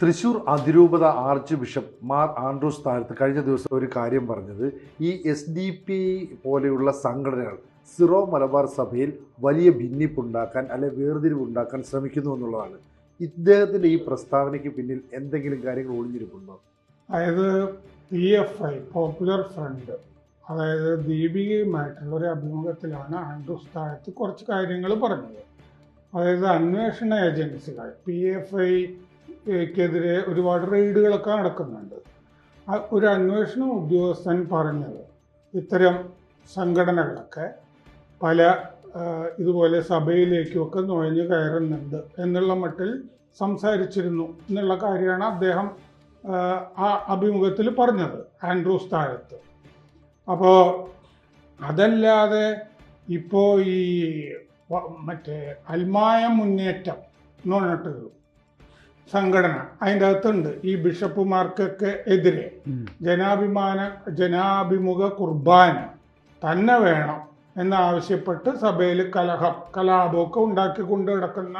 തൃശൂർ അതിരൂപത arch bishop Mar Andrews താഴത്ത് കഴിഞ്ഞ ദിവസം ഒരു കാര്യം പറഞ്ഞത്. ഈ എസ് ഡി പി പോലെയുള്ള സംഘടനകൾ സിറോ മലബാർ സഭയിൽ വലിയ ഭിന്നിപ്പുണ്ടാക്കാൻ അല്ലെ വേർതിരിവുണ്ടാക്കാൻ ശ്രമിക്കുന്നു എന്നുള്ളതാണ്. ഇദ്ദേഹത്തിന്റെ ഈ പ്രസ്താവനയ്ക്ക് പിന്നിൽ എന്തെങ്കിലും കാര്യങ്ങൾ ഒളിഞ്ഞിരിപ്പുണ്ടോ? അതായത് P F I Popular Front അതായത് ദീപികയുമായിട്ടുള്ള ഒരു അഭിമുഖത്തിലാണ് ആൻഡ്രൂസ് താഴത്ത് കുറച്ച് കാര്യങ്ങൾ പറഞ്ഞത്. അതായത് അന്വേഷണ ഏജൻസികൾ പി എഫ് ഐക്കെതിരെ ഒരുപാട് റെയ്ഡുകളൊക്കെ നടക്കുന്നുണ്ട്. ഒരു അന്വേഷണ ഉദ്യോഗസ്ഥൻ പറഞ്ഞത് ഇത്തരം സംഘടനകളൊക്കെ പല ഇതുപോലെ സഭയിലേക്കുമൊക്കെ നുഴഞ്ഞു കയറുന്നുണ്ട് എന്നുള്ള മട്ടിൽ സംസാരിച്ചിരുന്നു എന്നുള്ള കാര്യമാണ് അദ്ദേഹം ആ, അഭിമുഖത്തിൽ പറഞ്ഞത് ആൻഡ്രൂസ് താഴത്ത്. അപ്പോൾ അതല്ലാതെ ഇപ്പോൾ ഈ മറ്റേ അൽമായ മുന്നേറ്റം എന്ന് പറഞ്ഞിട്ട് സംഘടന. അതിന്റെ അകത്തുണ്ട് ഈ ബിഷപ്പുമാർക്കൊക്കെ എതിരെ. ജനാഭിമാന ജനാഭിമുഖ കുർബാന തന്നെ വേണം എന്നാവശ്യപ്പെട്ട് സഭയിൽ കലഹം കലാപമൊക്കെ ഉണ്ടാക്കിക്കൊണ്ട് കിടക്കുന്ന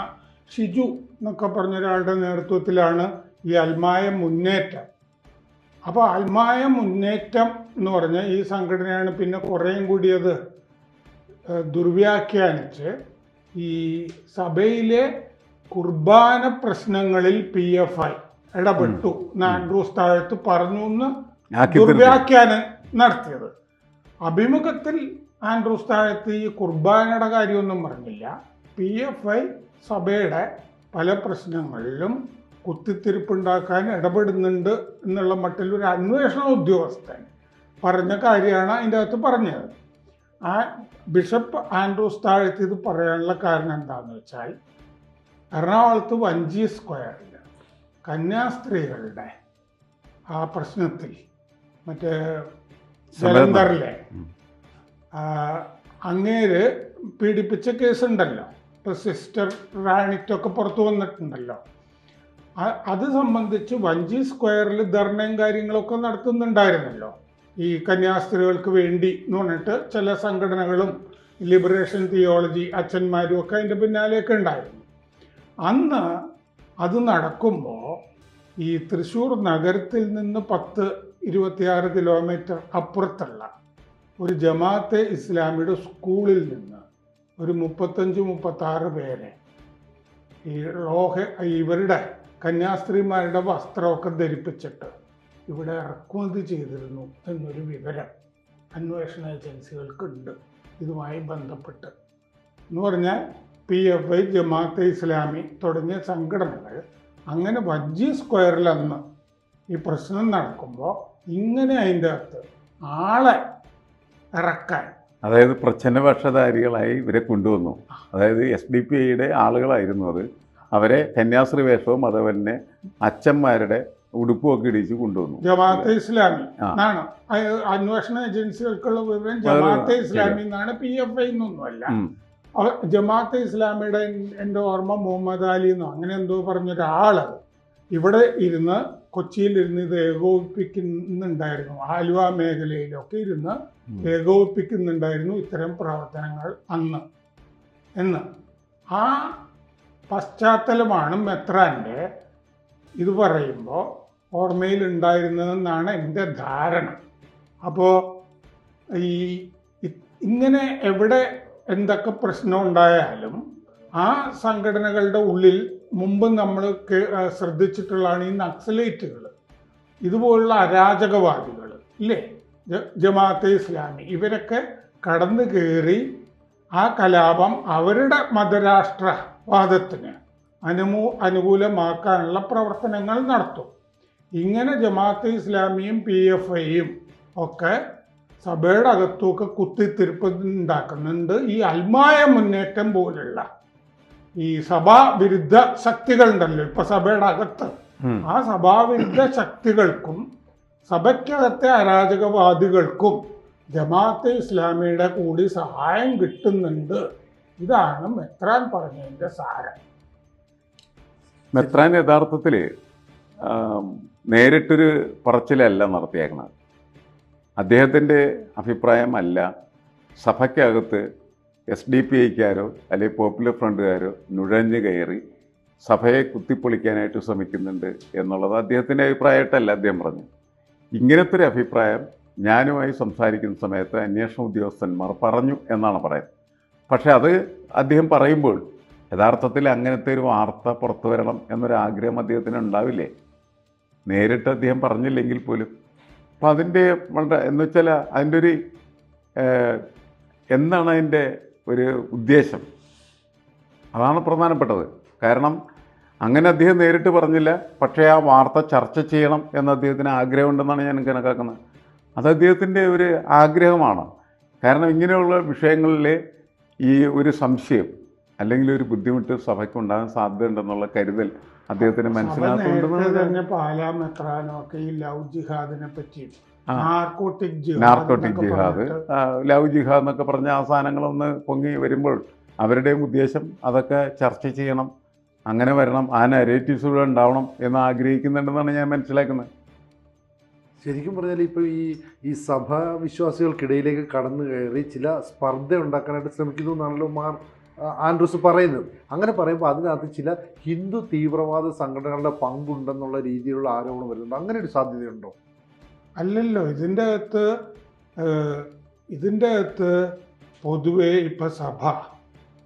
ഷിജു എന്നൊക്കെ പറഞ്ഞ ഒരാളുടെ നേതൃത്വത്തിലാണ് ഈ അൽമായ മുന്നേറ്റം. അപ്പോൾ അൽമായ മുന്നേറ്റം എന്ന് പറഞ്ഞ ഈ സംഘടനയാണ് പിന്നെ കുറേയും കൂടിയത് അത് ദുർവ്യാഖ്യാനിച്ച് ഈ സഭയിലെ കുർബാന പ്രശ്നങ്ങളിൽ പി എഫ് ഐ ഇടപെട്ടു. ആൻഡ്രൂസ് താഴത്ത് പറഞ്ഞു എന്ന് ദുർവ്യാഖ്യാനം നടത്തിയത്. അഭിമുഖത്തിൽ ആൻഡ്രൂസ് താഴത്ത് ഈ കുർബാനയുടെ കാര്യമൊന്നും പറഞ്ഞില്ല. പി എഫ് ഐ സഭയുടെ പല പ്രശ്നങ്ങളിലും കുത്തിത്തിരിപ്പുണ്ടാക്കാൻ ഇടപെടുന്നുണ്ട് എന്നുള്ള മട്ടിൽ ഒരു അന്വേഷണ ഉദ്യോഗസ്ഥൻ പറഞ്ഞ കാര്യമാണ് അതിന്റെ അകത്ത് പറഞ്ഞത്. ആ ബിഷപ്പ് ആൻഡ്രൂസ് താഴത്ത് ഇത് പറയാനുള്ള കാരണം എന്താണെന്ന് വെച്ചാൽ എറണാകുളത്ത് വഞ്ചി സ്ക്വയറിൽ കന്യാസ്ത്രീകളുടെ ആ പ്രശ്നത്തിൽ. മറ്റേ ജലന്ധറിലെ. അങ്ങേര് പീഡിപ്പിച്ച കേസുണ്ടല്ലോ. ഇപ്പൊ സിസ്റ്റർ റാണിറ്റൊക്കെ പുറത്തു വന്നിട്ടുണ്ടല്ലോ. അത് സംബന്ധിച്ച് വഞ്ചി സ്ക്വയറിൽ ധർണയും കാര്യങ്ങളൊക്കെ നടത്തുന്നുണ്ടായിരുന്നല്ലോ. ഈ കന്യാസ്ത്രീകൾക്ക് വേണ്ടി എന്ന് പറഞ്ഞിട്ട് ചില സംഘടനകളും ലിബറേഷൻ തിയോളജി അച്ഛന്മാരും ഒക്കെ അതിന്റെ പിന്നാലെയൊക്കെ ഉണ്ടായിരുന്നു. അന്ന് അത് നടക്കുമ്പോൾ ഈ തൃശ്ശൂർ നഗരത്തിൽ നിന്ന് പത്ത് ഇരുപത്തിയാറ് കിലോമീറ്റർ അപ്പുറത്തുള്ള ഒരു ജമാഅത്തെ ഇസ്ലാമിയുടെ സ്കൂളിൽ നിന്ന് ഒരു മുപ്പത്തഞ്ച് മുപ്പത്താറ് പേരെ ഈ ലോഹ ഇവരുടെ കന്യാസ്ത്രീമാരുടെ വസ്ത്രമൊക്കെ ധരിപ്പിച്ചിട്ട് ഇവിടെ ഇറക്കുമതി ചെയ്തിരുന്നു എന്നൊരു വിവരം അന്വേഷണ ഏജൻസികൾക്കുണ്ട്. ഇതുമായി ബന്ധപ്പെട്ട്. എന്ന് പറഞ്ഞാൽ P F I Jamaat-e Islami തുടങ്ങിയ സംഘടനകൾ അങ്ങനെ വജ്ജി സ്ക്വയറിൽ അന്ന് ഈ പ്രശ്നം നടക്കുമ്പോൾ ഇങ്ങനെ അതിന്റെ അകത്ത് ആളെ ഇറക്കാൻ. അതായത് പ്രച്ഛന്നപക്ഷധാരികളായി ഇവരെ കൊണ്ടുവന്നു. അതായത് എസ് ഡി പി ഐയുടെ ആളുകളായിരുന്നു അത്. അവരെ കന്യാസ്ത്രീ വേഷവും അതുപോലെ തന്നെ അച്ഛന്മാരുടെ ഉടുപ്പുമൊക്കെ ഇടിച്ച് കൊണ്ടുവന്നു. ജമാഅത്തെ ഇസ്ലാമി ആണ് അന്വേഷണ ഏജൻസികൾക്കുള്ള വിവരം ജമാഅത്ത്. ഇസ്ലാമി എന്നാണ് പി എഫ് ഐ എന്നൊന്നുമല്ല. ജമാഅത്തെ ഇസ്ലാമിയുടെ എന്റെ ഓർമ്മ മുഹമ്മദ് അലി എന്നോ അങ്ങനെ എന്തോ പറഞ്ഞൊരാൾ ഇവിടെ ഇരുന്ന് കൊച്ചിയിൽ ഇരുന്ന് ഇത് ഏകോപിപ്പിക്കുന്നുണ്ടായിരുന്നു. ആലുവ മേഖലയിലൊക്കെ ഇരുന്ന്. ഏകോപിപ്പിക്കുന്നുണ്ടായിരുന്നു ഇത്തരം പ്രവർത്തനങ്ങൾ അന്ന്. എന്ന്. ആ പശ്ചാത്തലമാണ് മെത്രാന്റെ ഇത് പറയുമ്പോൾ ഓർമ്മയിൽ ഉണ്ടായിരുന്നതെന്നാണ് എന്റെ ധാരണ. അപ്പോൾ ഈ ഇങ്ങനെ എവിടെ എന്തൊക്കെ പ്രശ്നം ഉണ്ടായാലും ആ സംഘടനകളുടെ ഉള്ളിൽ മുമ്പ് നമ്മൾ ശ്രദ്ധിച്ചിട്ടുള്ളതാണ് ഈ നക്സലേറ്റുകൾ. ഇതുപോലുള്ള അരാജകവാദികൾ ഇല്ലേ? ജമാഅത്തെ ഇസ്ലാമി. ഇവരൊക്കെ കടന്നു കയറി ആ കലാപം അവരുടെ മതരാഷ്ട്രവാദത്തിന് അനുമൂ അനുകൂലമാക്കാനുള്ള പ്രവർത്തനങ്ങൾ നടത്തും. ഇങ്ങനെ ജമാഅത്തെ ഇസ്ലാമിയും പി എഫ് ഐയും ഒക്കെ സഭയുടെ അകത്തുമൊക്കെ കുത്തിത്തിരിപ്പ് ഉണ്ടാക്കുന്നുണ്ട്. ഈ അൽമായ മുന്നേറ്റം പോലുള്ള ഈ സഭാവിരുദ്ധ ശക്തികളുണ്ടല്ലോ ഇപ്പൊ സഭയുടെ അകത്ത്. ആ ആ സഭാവിരുദ്ധ ശക്തികൾക്കും സഭയ്ക്കകത്തെ അരാജകവാദികൾക്കും ജമാഅത്തെ ഇസ്ലാമിയുടെ കൂടി സഹായം കിട്ടുന്നുണ്ട്. ഇതാണ് മെത്രാൻ പറഞ്ഞതിന്റെ സാരം. മെത്രാൻ യഥാർത്ഥത്തിൽ നേരിട്ടൊരു പറച്ചിലല്ല നടത്തിയേക്കണത്. അദ്ദേഹത്തിന്റെ അഭിപ്രായമല്ല. സഭയ്ക്കകത്ത് എസ് ഡി പി ഐക്കാരോ അല്ലെങ്കിൽ പോപ്പുലർ ഫ്രണ്ടുകാരോ നുഴഞ്ഞു കയറി സഭയെ കുത്തിപ്പൊളിക്കാനായിട്ട് ശ്രമിക്കുന്നുണ്ട് എന്നുള്ളത് അദ്ദേഹത്തിന്റെ അഭിപ്രായമായിട്ടല്ല അദ്ദേഹം പറഞ്ഞു ഇങ്ങനത്തെ ഒരു അഭിപ്രായം ഞാനുമായി സംസാരിക്കുന്ന സമയത്ത് അന്വേഷണ ഉദ്യോഗസ്ഥന്മാർ പറഞ്ഞു എന്നാണ് പറയുന്നത്. പക്ഷേ അത് അദ്ദേഹം പറയുമ്പോൾ യഥാർത്ഥത്തിൽ അങ്ങനത്തെ ഒരു വാർത്ത പുറത്തു വരണം എന്നൊരു ആഗ്രഹം അദ്ദേഹത്തിന് ഉണ്ടാവില്ലേ? നേരിട്ട് അദ്ദേഹം പറഞ്ഞില്ലെങ്കിൽ പോലും. അപ്പം അതിന്റെ വളരെ എന്ന് വെച്ചാൽ അതിന്റെ ഒരു എന്താണ് അതിന്റെ ഒരു ഉദ്ദേശം? അതാണ് പ്രധാനപ്പെട്ടത്. കാരണം അങ്ങനെ അദ്ദേഹം നേരിട്ട് പറഞ്ഞില്ല പക്ഷേ ആ വാർത്ത ചർച്ച ചെയ്യണം എന്ന് അദ്ദേഹത്തിന് ആഗ്രഹമുണ്ടെന്നാണ് ഞാൻ കണക്കാക്കുന്നത് അത് അദ്ദേഹത്തിന്റെ ഒരു ആഗ്രഹമാണ്. കാരണം ഇങ്ങനെയുള്ള വിഷയങ്ങളിൽ ഈ ഒരു സംശയം അല്ലെങ്കിൽ ഒരു ബുദ്ധിമുട്ട് സഭയ്ക്ക് ഉണ്ടാകാൻ സാധ്യതയുണ്ടെന്നുള്ള കരുതൽ അദ്ദേഹത്തിന് സഭ നേരത്തെ മനസ്സിലാക്കുന്നുണ്ടെന്നാണ് തന്നെ പാലാ മെത്രാനും ഒക്കെ ഈ ലവ് ജിഹാദിനെ പറ്റി നാർക്കോട്ടിക് ജിഹാദ് ലവ് ജിഹാദ്. എന്നൊക്കെ പറഞ്ഞ ആ സാധനങ്ങളൊന്ന് പൊങ്ങി വരുമ്പോൾ അവരുടെയും ഉദ്ദേശം അതൊക്കെ ചർച്ച ചെയ്യണം അങ്ങനെ വരണം ആ നരേറ്റീവ്സ് ഇവിടെ ഉണ്ടാവണം എന്ന് ആഗ്രഹിക്കുന്നുണ്ടെന്നാണ് ഞാൻ മനസ്സിലാക്കുന്നത്. ശരിക്കും പറഞ്ഞാൽ ഇപ്പോൾ ഈ ഈ സഭാ വിശ്വാസികൾക്കിടയിലേക്ക് കടന്നു കയറി ചില സ്പർദ്ധ ഉണ്ടാക്കാനായിട്ട് ശ്രമിക്കുന്നു എന്നാണല്ലോ മാർ ആൻഡ്രൂസ് പറയുന്നത്. അങ്ങനെ പറയുമ്പോൾ അതിനകത്ത് ചില ഹിന്ദു തീവ്രവാദ സംഘടനകളുടെ പങ്കുണ്ടെന്നുള്ള രീതിയിലുള്ള ആരോപണം വരുന്നുണ്ട്. അങ്ങനെ ഒരു സാധ്യതയുണ്ടോ? അല്ലല്ലോ. ഇതിന്റെ അകത്ത് ഇതിന്റെ അകത്ത് പൊതുവെ ഇപ്പൊ സഭ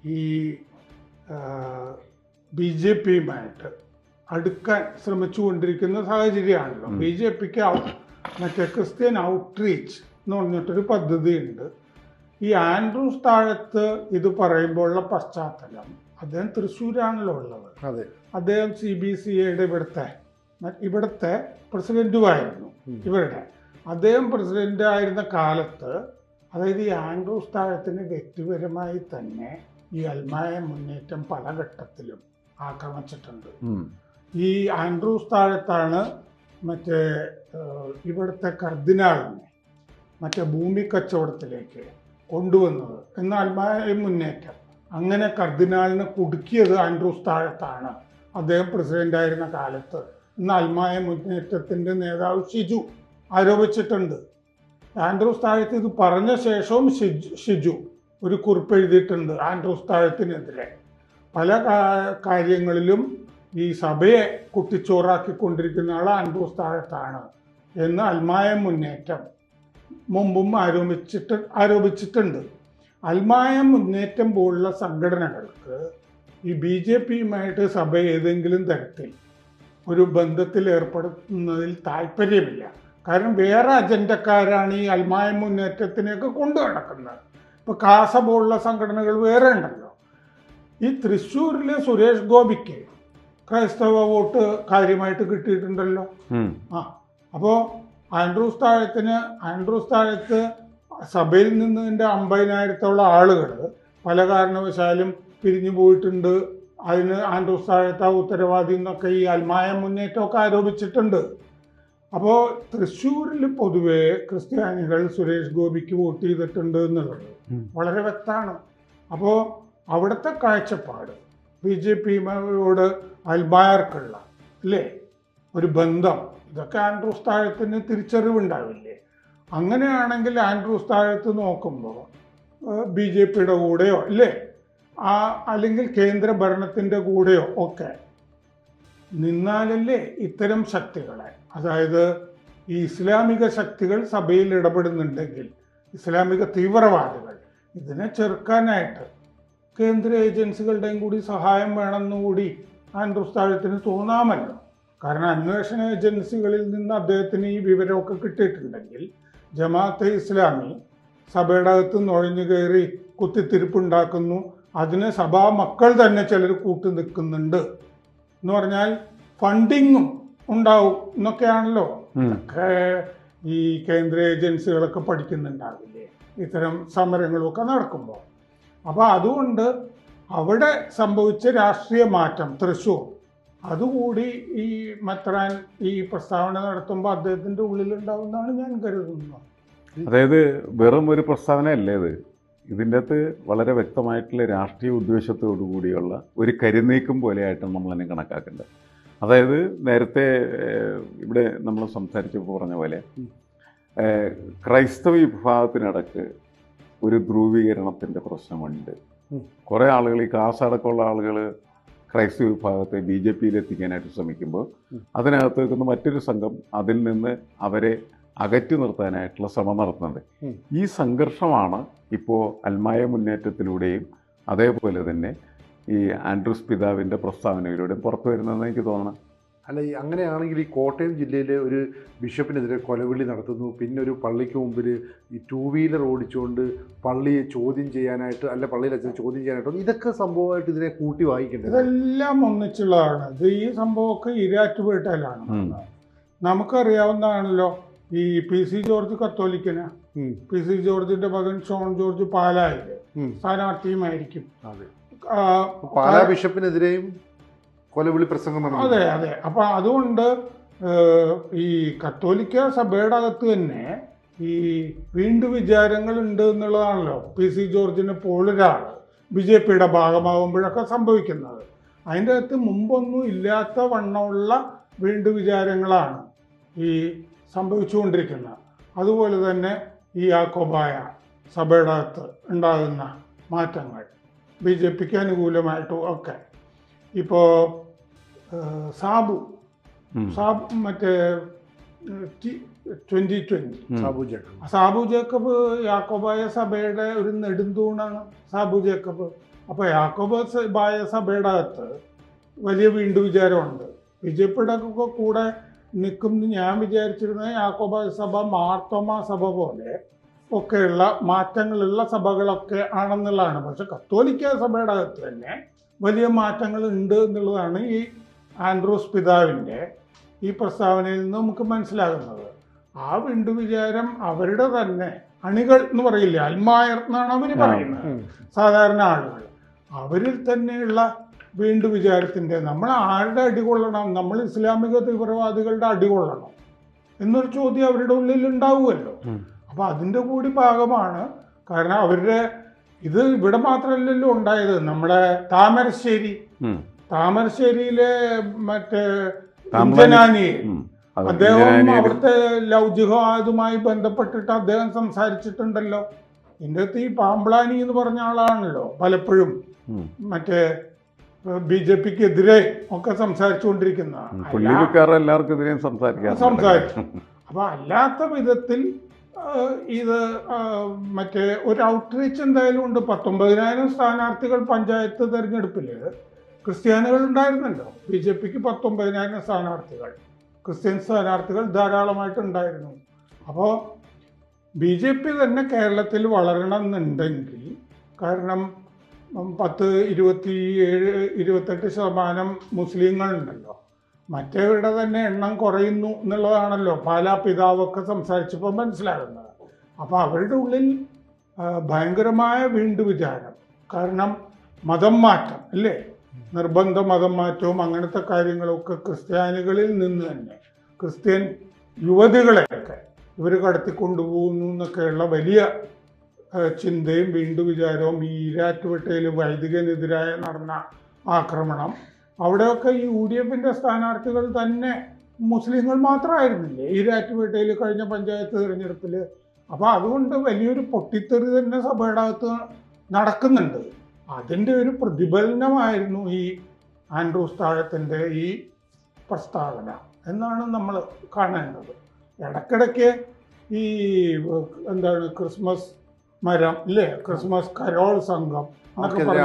ഈ ബി ജെ പിയുമായിട്ട് അടുക്കാൻ ശ്രമിച്ചുകൊണ്ടിരിക്കുന്ന സാഹചര്യമാണല്ലോ. ബി ജെ പിക്ക് മറ്റേ ക്രിസ്ത്യൻ ഔട്ട്റീച്ച് എന്ന് പറഞ്ഞിട്ടൊരു പദ്ധതിയുണ്ട്. ഈ ആൻഡ്രൂസ് താഴത്ത് ഇത് പറയുമ്പോഴുള്ള പശ്ചാത്തലം. അദ്ദേഹം തൃശ്ശൂരാണല്ലോ ഉള്ളത്. അതെ. അദ്ദേഹം സി ബി സി എയുടെ ഇവിടുത്തെ ഇവിടുത്തെ പ്രസിഡന്റുമായിരുന്നു ഇവരുടെ. അദ്ദേഹം പ്രസിഡന്റ് ആയിരുന്ന കാലത്ത് അതായത് ഈ ആൻഡ്രൂസ് താഴത്തിന് വ്യക്തിപരമായി തന്നെ ഈ അൽമായ മുന്നേറ്റം പല ഘട്ടത്തിലും ആക്രമിച്ചിട്ടുണ്ട്. ഈ ആൻഡ്രൂസ് താഴത്താണ് മറ്റേ ഇവിടുത്തെ കർദിനാളിനെ മറ്റേ ഭൂമി കച്ചവടത്തിലേക്ക് കൊണ്ടുവന്നത്. എന്നാൽ അൽമായ മുന്നേറ്റം. അങ്ങനെ കർദിനാളിനെ കുടുക്കിയത് ആൻഡ്രൂസ് താഴത്താണ്. അദ്ദേഹം പ്രസിഡന്റ് ആയിരുന്ന കാലത്ത്. ഇന്ന് അൽമായ മുന്നേറ്റത്തിന്റെ നേതാവ് ഷിജു ആരോപിച്ചിട്ടുണ്ട്. ആൻഡ്രൂസ് താഴത്ത് ഇത് പറഞ്ഞ ശേഷവും ഷിജു ഒരു കുറിപ്പ് എഴുതിയിട്ടുണ്ട് ആൻഡ്രൂസ് താഴത്തിനെതിരെ. പല കാര്യങ്ങളിലും ഈ സഭയെ കുട്ടിച്ചോറാക്കിക്കൊണ്ടിരിക്കുന്ന ആൾ ആൻഡ്രൂസ് താഴത്താണ്. എന്ന് അൽമായ മുന്നേറ്റം. മുമ്പും ആരോപിച്ചിട്ട് ആരോപിച്ചിട്ടുണ്ട്. അൽമായ മുന്നേറ്റം പോലുള്ള സംഘടനകൾക്ക് ഈ ബി ജെ പിയുമായിട്ട് സഭ ഏതെങ്കിലും തരത്തിൽ ഒരു ബന്ധത്തിൽ ഏർപ്പെടുത്തുന്നതിൽ താല്പര്യമില്ല കാരണം വേറെ അജണ്ടക്കാരാണ് ഈ അൽമായ മുന്നേറ്റത്തിനെയൊക്കെ കൊണ്ടു നടക്കുന്നത്. ഇപ്പോൾ കാസ പോലുള്ള സംഘടനകൾ വേറെ ഉണ്ടല്ലോ. ഈ തൃശ്ശൂരിലെ സുരേഷ് ഗോപിക്ക് ക്രൈസ്തവ വോട്ട് കാര്യമായിട്ട് കിട്ടിയിട്ടുണ്ടല്ലോ. ആ അപ്പോൾ ആൻഡ്രൂസ് താഴത്തിന് ആൻഡ്രൂസ് താഴത്ത് സഭയിൽ നിന്നതിന്റെ അമ്പതിനായിരത്തോളം ആളുകൾ പല കാരണവശാലും പിരിഞ്ഞു പോയിട്ടുണ്ട്. അതിന് ആൻഡ്രൂസ് താഴത്ത ഉത്തരവാദി എന്നൊക്കെ ഈ അൽമായ മുന്നേറ്റമൊക്കെ ആരോപിച്ചിട്ടുണ്ട്. അപ്പോൾ തൃശ്ശൂരിൽ പൊതുവെ ക്രിസ്ത്യാനികൾ സുരേഷ് ഗോപിക്ക് വോട്ട് ചെയ്തിട്ടുണ്ട് എന്നുള്ളത് വളരെ വ്യക്തമാണ്. അപ്പോൾ അവിടുത്തെ കാഴ്ചപ്പാട് ബി ജെ പിയോട് അൽമായർക്കുള്ള അല്ലേ? ഒരു ബന്ധം ഇതൊക്കെ ആൻഡ്രൂസ് താഴത്തിന് തിരിച്ചറിവുണ്ടാവില്ലേ? അങ്ങനെയാണെങ്കിൽ ആൻഡ്രൂസ് താഴത്ത് നോക്കുമ്പോൾ ബി ജെ പിയുടെ കൂടെയോ അല്ലേ ആ അല്ലെങ്കിൽ കേന്ദ്ര ഭരണത്തിന്റെ കൂടെയോ ഒക്കെ നിന്നാലല്ലേ ഇത്തരം ശക്തികളെ അതായത് ഈ ഇസ്ലാമിക ശക്തികൾ സഭയിൽ ഇടപെടുന്നുണ്ടെങ്കിൽ ഇസ്ലാമിക തീവ്രവാദികൾ ഇതിനെ ചെറുക്കാനായിട്ട് കേന്ദ്ര ഏജൻസികളുടെയും കൂടി സഹായം വേണമെന്നുകൂടി ആൻഡ്രൂസ് താഴത്തിന് തോന്നാമല്ലോ. കാരണം അന്വേഷണ ഏജൻസികളിൽ നിന്ന് അദ്ദേഹത്തിന് ഈ വിവരമൊക്കെ കിട്ടിയിട്ടുണ്ടെങ്കിൽ ജമാഅത്തെ ഇസ്ലാമി സഭയുടെ അകത്ത് നുഴഞ്ഞു കയറി കുത്തിത്തിരിപ്പുണ്ടാക്കുന്നു. അതിന് സഭാ മക്കൾ തന്നെ ചിലർ കൂട്ടു നിൽക്കുന്നുണ്ട്. എന്ന് പറഞ്ഞാൽ ഫണ്ടിങ്ങും ഉണ്ടാവും എന്നൊക്കെയാണല്ലോ. ഒക്കെ ഈ കേന്ദ്ര ഏജൻസികളൊക്കെ പഠിക്കുന്നുണ്ടാവില്ലേ? ഇത്തരം സമരങ്ങളൊക്കെ നടക്കുമ്പോൾ. അപ്പോൾ അതുകൊണ്ട് അവിടെ സംഭവിച്ച രാഷ്ട്രീയ മാറ്റം തൃശ്ശൂർ. അതുകൂടി ഈ മെത്രാൻ ഈ പ്രസ്താവന നടത്തുമ്പോൾ അദ്ദേഹത്തിന്റെ ഉള്ളിലുണ്ടാവുമെന്നാണ് ഞാൻ കരുതുന്നത്. അതായത് വെറും ഒരു പ്രസ്താവനയല്ല ഇത് ഇതിന്റെ അകത്ത് വളരെ വ്യക്തമായിട്ടുള്ള രാഷ്ട്രീയ ഉദ്ദേശത്തോടു കൂടിയുള്ള ഒരു കരുനീക്കം പോലെയായിട്ടാണ് നമ്മൾ അതിനെ കണക്കാക്കേണ്ടത്. അതായത് നേരത്തെ ഇവിടെ നമ്മൾ സംസാരിച്ചപ്പോൾ പറഞ്ഞ പോലെ ക്രൈസ്തവ വിഭാഗത്തിനിടക്ക് ഒരു ധ്രുവീകരണത്തിന്റെ പ്രശ്നമുണ്ട്. കുറേ ആളുകൾ ഈ കാസടക്കമുള്ള ആളുകൾ ക്രൈസ്തവ വിഭാഗത്തെ ബി ജെ പിയിൽ എത്തിക്കാനായിട്ട് ശ്രമിക്കുമ്പോൾ അതിനകത്ത് നിൽക്കുന്ന മറ്റൊരു സംഘം അതിൽ നിന്ന് അവരെ അകറ്റി നിർത്താനായിട്ടുള്ള ശ്രമം നടത്തുന്നുണ്ട്. ഈ സംഘർഷമാണ് ഇപ്പോൾ അൽമായ മുന്നേറ്റത്തിലൂടെയും അതേപോലെ തന്നെ ഈ ആൻഡ്രൂസ് പിതാവിന്റെ പ്രസ്താവനയിലൂടെയും പുറത്തു വരുന്നതെന്ന് എനിക്ക് തോന്നണം. അല്ല ഈ അങ്ങനെയാണെങ്കിൽ ഈ കോട്ടയം ജില്ലയിലെ ഒരു ബിഷപ്പിനെതിരെ കൊലവിളി നടത്തുന്നു. പിന്നെ ഒരു പള്ളിക്ക് മുമ്പിൽ ഈ ടൂ വീലർ ഓടിച്ചുകൊണ്ട് പള്ളിയെ ചോദ്യം ചെയ്യാനായിട്ട് അല്ല പള്ളിയിൽ അച്ഛനെ ചോദ്യം ചെയ്യാനായിട്ട് ഇതൊക്കെ സംഭവമായിട്ട് ഇതിനെ കൂട്ടി വായിക്കേണ്ടത്? ഇതെല്ലാം ഒന്നിച്ചുള്ളതാണ്. ഇത് ഈ സംഭവമൊക്കെ ഇരാറ്റുപേട്ടയിലാണ്. നമുക്കറിയാവുന്നതാണല്ലോ ഈ പി സി ജോർജ് കത്തോലിക്കന്. പി സി ജോർജിന്റെ മകൻ ഷോൺ ജോർജ് പാലായിൽ സ്ഥാനാർത്ഥിയുമായിരിക്കും. പാലാ ബിഷപ്പിനെതിരെയും കൊലവിളി പ്രസംഗം അതെ അതെ. അപ്പൊ അതുകൊണ്ട് ഈ കത്തോലിക്ക സഭയുടെ അകത്ത് തന്നെ ഈ വീണ്ടു വിചാരങ്ങൾ ഉണ്ട് എന്നുള്ളതാണല്ലോ. പി സി ജോർജിന് പോലൊരാൾ ബി ജെ പിയുടെ ഭാഗമാകുമ്പോഴൊക്കെ സംഭവിക്കുന്നത്. അതിന്റെ അകത്ത് മുമ്പൊന്നും ഇല്ലാത്ത വണ്ണമുള്ള വീണ്ടു വിചാരങ്ങളാണ് ഈ സംഭവിച്ചുകൊണ്ടിരിക്കുന്നത്. അതുപോലെ തന്നെ ഈ യാക്കോബായ സഭയുടെ അകത്ത് ഉണ്ടാകുന്ന മാറ്റങ്ങൾ ബി ജെ പിക്ക് അനുകൂലമായിട്ടും ഒക്കെ. ഇപ്പോൾ സാബു. സാബു മറ്റേ twenty twenty. Sabu Jacob. Sabu Jacob Yakobaya സഭയുടെ ഒരു നെടുന്തൂണാണ് സാബു ജേക്കബ്. അപ്പോൾ യാക്കോബ ബായ സഭയുടെ അകത്ത് വലിയ വീണ്ടു വിചാരമുണ്ട്. ബി ജെ പിയുടെ ഒക്കെ കൂടെ നിൽക്കും ഞാൻ വിചാരിച്ചിരുന്നത് യാക്കോബ സഭ മാർത്തോമ സഭ പോലെ ഒക്കെയുള്ള മാറ്റങ്ങളുള്ള സഭകളൊക്കെ ആണെന്നുള്ളതാണ്. പക്ഷെ കത്തോലിക്ക സഭയുടെ അകത്ത് തന്നെ വലിയ മാറ്റങ്ങൾ ഉണ്ട് എന്നുള്ളതാണ് ഈ ആൻഡ്രൂസ് പിതാവിന്റെ ഈ പ്രസ്താവനയിൽ നിന്ന് നമുക്ക് മനസ്സിലാകുന്നത്. ആ വിണ്ടു വിചാരം അവരുടെ തന്നെ അണികൾ എന്ന് പറയില്ല അൽമായർ എന്നാണ് അവർ പറയുന്നത്. സാധാരണ ആളുകൾ. അവരിൽ തന്നെയുള്ള വീണ്ടു വിചാരത്തിന്റെ നമ്മൾ ആരുടെ അടികൊള്ളണം നമ്മൾ ഇസ്ലാമിക തീവ്രവാദികളുടെ അടികൊള്ളണം എന്നൊരു ചോദ്യം അവരുടെ ഉള്ളിൽ ഉണ്ടാവുമല്ലോ. അപ്പോൾ അതിന്റെ കൂടി ഭാഗമാണ് കാരണം അവരുടെ ഇത് ഇവിടെ മാത്രമല്ലല്ലോ ഉണ്ടായത്. നമ്മുടെ താമരശ്ശേരി. താമരശ്ശേരിയിലെ മറ്റേ അദ്ദേഹം അവിടുത്തെ ലൗജികമായതുമായി ബന്ധപ്പെട്ടിട്ട് അദ്ദേഹം സംസാരിച്ചിട്ടുണ്ടല്ലോ. അകത്ത് ഈ പാമ്പ്ളാനി എന്ന് പറഞ്ഞ ആളാണല്ലോ. പലപ്പോഴും. മറ്റേ ബി ജെ പിക്ക് എതിരെ ഒക്കെ സംസാരിച്ചുകൊണ്ടിരിക്കുന്ന സംസാരിക്കാൻ സംസാരിച്ചു. അപ്പൊ അല്ലാത്ത വിധത്തിൽ ഇത് മറ്റേ ഒരു ഔട്ട്റീച്ച് എന്തായാലും ഉണ്ട്. പത്തൊമ്പതിനായിരം സ്ഥാനാർത്ഥികൾ പഞ്ചായത്ത് തെരഞ്ഞെടുപ്പിൽ ക്രിസ്ത്യാനികൾ ഉണ്ടായിരുന്നല്ലോ. ബി ജെ പിക്ക് പത്തൊമ്പതിനായിരം സ്ഥാനാർത്ഥികൾ. ക്രിസ്ത്യൻ സ്ഥാനാർത്ഥികൾ ധാരാളമായിട്ട് ഉണ്ടായിരുന്നു. അപ്പോൾ ബി ജെ പി തന്നെ കേരളത്തിൽ വളരണം എന്നുണ്ടെങ്കിൽ കാരണം പത്ത് ഇരുപത്തി ഏഴ് ഇരുപത്തെട്ട് ശതമാനം മുസ്ലിങ്ങളുണ്ടല്ലോ. മറ്റവരുടെ തന്നെ എണ്ണം കുറയുന്നു എന്നുള്ളതാണല്ലോ പാലാ പിതാവൊക്കെ സംസാരിച്ചപ്പോൾ മനസ്സിലാകുന്നത്. അപ്പോൾ അവരുടെ ഉള്ളിൽ ഭയങ്കരമായ വീണ്ടു വിചാരം. കാരണം മതം മാറ്റം അല്ലേ? നിർബന്ധ മതം മാറ്റവും അങ്ങനത്തെ കാര്യങ്ങളൊക്കെ ക്രിസ്ത്യാനികളിൽ നിന്ന് തന്നെ. ക്രിസ്ത്യൻ യുവതികളെയൊക്കെ ഇവർ കടത്തിക്കൊണ്ടുപോകുന്നു എന്നൊക്കെയുള്ള വലിയ ചിന്തയും വീണ്ടു വിചാരവും ഈ ഈരാറ്റുപേട്ടയിൽ വൈദികനെതിരായ നടന്ന ആക്രമണം അവിടെയൊക്കെ ഈ യു ഡി എഫിന്റെ സ്ഥാനാർത്ഥികൾ തന്നെ മുസ്ലിങ്ങൾ മാത്രമായിരുന്നില്ലേ? ഈ രാറ്റുപേട്ടയിൽ കഴിഞ്ഞ പഞ്ചായത്ത് തിരഞ്ഞെടുപ്പിൽ അപ്പോൾ അതുകൊണ്ട് വലിയൊരു പൊട്ടിത്തെറി തന്നെ സഭയുടെ അകത്ത് നടക്കുന്നുണ്ട്. അതിന്റെ ഒരു പ്രതിഫലനമായിരുന്നു ഈ ആൻഡ്രൂസ് താഴത്തിന്റെ ഈ പ്രസ്താവന എന്നാണ് നമ്മൾ കാണേണ്ടത്. ഇടയ്ക്കിടയ്ക്ക് ഈ എന്താണ് ക്രിസ്മസ് മരം ഇല്ലേ? ക്രിസ്മസ് കരോൾ സംഘം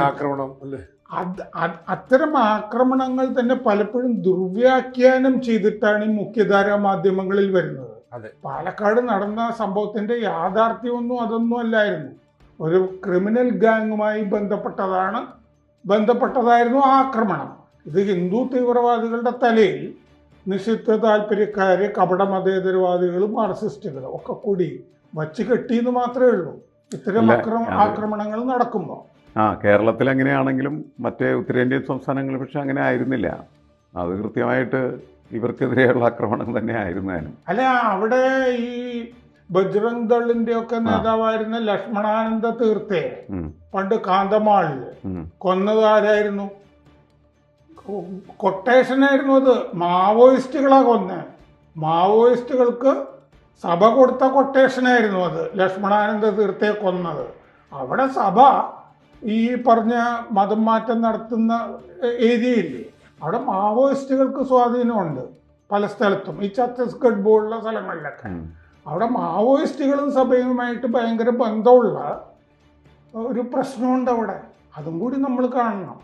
ആക്രമണം അല്ലേ? അത് അത് അത്തരം ആക്രമണങ്ങൾ തന്നെ പലപ്പോഴും ദുർവ്യാഖ്യാനം ചെയ്തിട്ടാണ് ഈ മുഖ്യധാരാ മാധ്യമങ്ങളിൽ വരുന്നത്. അതെ. പാലക്കാട് നടന്ന സംഭവത്തിന്റെ യാഥാർത്ഥ്യമൊന്നും അതൊന്നും അല്ലായിരുന്നു. ഒരു ക്രിമിനൽ ഗാങ്ങുമായി ബന്ധപ്പെട്ടതാണ് ബന്ധപ്പെട്ടതായിരുന്നു ആ ആക്രമണം. ഇത് ഹിന്ദു തീവ്രവാദികളുടെ തലയിൽ നിഷിദ്ധ താല്പര്യക്കാര് കപട മതേതരവാദികളും മാർക്സിസ്റ്റുകളും ഒക്കെ കൂടി വച്ച് കെട്ടിയെന്ന് മാത്രമേ ഉള്ളൂ. ഇത്തരം ആക്രമ ആക്രമണങ്ങൾ നടക്കുമ്പോൾ ആ കേരളത്തിൽ എങ്ങനെയാണെങ്കിലും മറ്റേ ഉത്തരേന്ത്യൻ സംസ്ഥാനങ്ങളിൽ പക്ഷെ അങ്ങനെ ആയിരുന്നില്ല. അത് കൃത്യമായിട്ട് ഇവർക്കെതിരെയുള്ള ആക്രമണം തന്നെ ആയിരുന്നാലും. അല്ല അവിടെ ഈ ബജ്രംഗ് ദളിന്റെ ഒക്കെ നേതാവായിരുന്ന ലക്ഷ്മണാനന്ദ തീർത്ഥേ പണ്ട് കാന്തമാളിൽ കൊന്നതാരായിരുന്നു കൊന്നത് ആരായിരുന്നു? കൊട്ടേഷനായിരുന്നു അത്. മാവോയിസ്റ്റുകളാ കൊന്ന. മാവോയിസ്റ്റുകൾക്ക് സഭ കൊടുത്ത കൊട്ടേഷനായിരുന്നു അത്. ലക്ഷ്മണാനന്ദ തീർത്ഥയെ കൊന്നത്. അവിടെ സഭ ഈ പറഞ്ഞ മതം മാറ്റം നടത്തുന്ന ഏരിയയില്ലേ? അവിടെ മാവോയിസ്റ്റുകൾക്ക് സ്വാധീനമുണ്ട് പല സ്ഥലത്തും. ഈ ഛത്തീസ്ഗഡ് പോലുള്ള സ്ഥലങ്ങളിലൊക്കെ. അവിടെ മാവോയിസ്റ്റുകളും സഭയുമായിട്ട് ഭയങ്കര ബന്ധമുള്ള ഒരു പ്രശ്നമുണ്ട് അവിടെ. അതും കൂടി നമ്മൾ കാണണം.